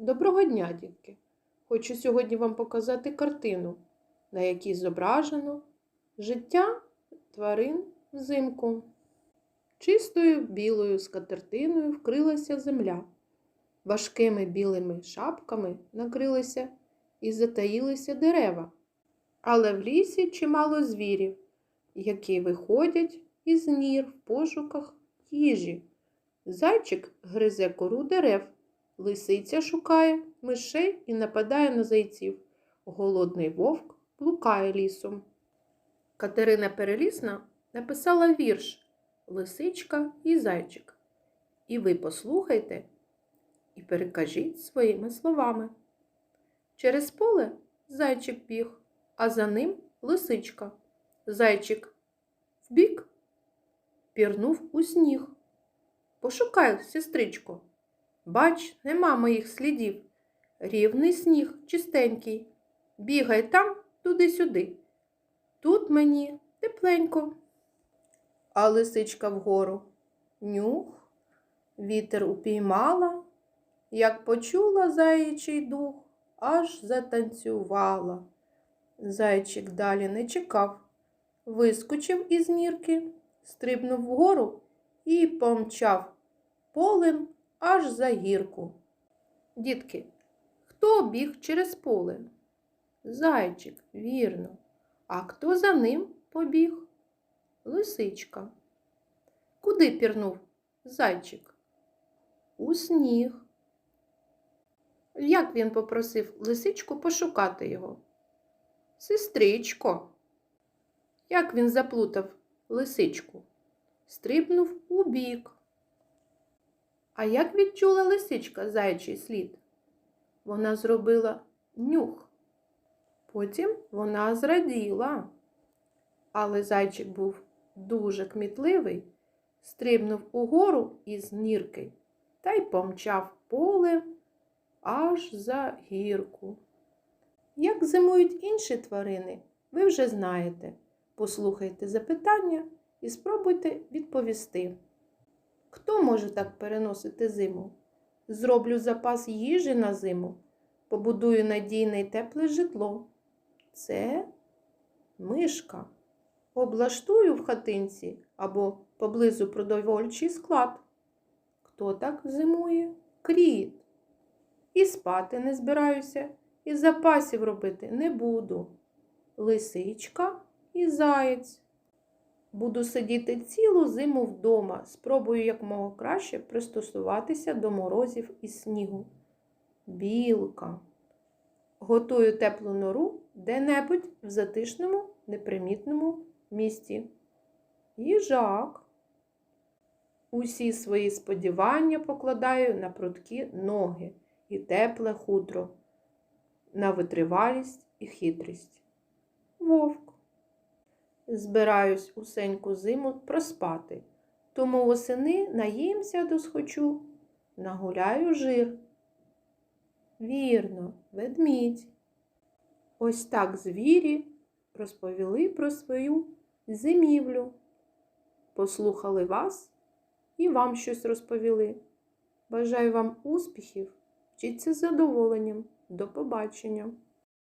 Доброго дня, дітки! Хочу сьогодні вам показати картину, на якій зображено життя тварин взимку. Чистою білою скатертиною вкрилася земля, важкими білими шапками накрилися і затаїлися дерева. Але в лісі чимало звірів, які виходять із нір в пошуках їжі. Зайчик гризе кору дерев. Лисиця шукає мишей і нападає на зайців. Голодний вовк блукає лісом. Катерина Перелісна написала вірш Лисичка і зайчик. І ви послухайте і перекажіть своїми словами. Через поле зайчик біг, а за ним лисичка. Зайчик вбік пірнув у сніг. Пошукай, сестричко. Бач, нема моїх слідів. Рівний сніг, чистенький. Бігай там, туди-сюди. Тут мені тепленько. А лисичка вгору. Нюх, вітер упіймала, як почула заячий дух, аж затанцювала. Зайчик далі не чекав, вискочив із нірки, стрибнув вгору і помчав полем аж за гірку. Дітки, хто біг через поле? Зайчик, вірно. А хто за ним побіг? Лисичка. Куди пірнув зайчик? У сніг. Як він попросив лисичку пошукати його? Сестричко. Як він заплутав лисичку? Стрибнув у бік. А як відчула лисичка зайчий слід? Вона зробила нюх. Потім вона зраділа. Але зайчик був дуже кмітливий, стрибнув угору із нірки та й помчав полем аж за гірку. Як зимують інші тварини, ви вже знаєте. Послухайте запитання і спробуйте відповісти. Хто може так переносити зиму? Зроблю запас їжі на зиму, побудую надійне й тепле житло. Це мишка. Облаштую в хатинці або поблизу продовольчий склад. Хто так зимує? Кріт. І спати не збираюся, і запасів робити не буду. Лисичка і заєць. Буду сидіти цілу зиму вдома, спробую якомога краще пристосуватися до морозів і снігу. Білка. Готую теплу нору де-небудь в затишному, непримітному місті. Їжак. Усі свої сподівання покладаю на прудкі ноги і тепле хутро, на витривалість і хитрість. Вовк. Збираюсь усеньку зиму проспати, тому восени наїмся досхочу, нагуляю жир. Вірно, ведмідь. Ось так звірі розповіли про свою зимівлю. Послухали вас і вам щось розповіли. Бажаю вам успіхів, вчіться з задоволенням. До побачення!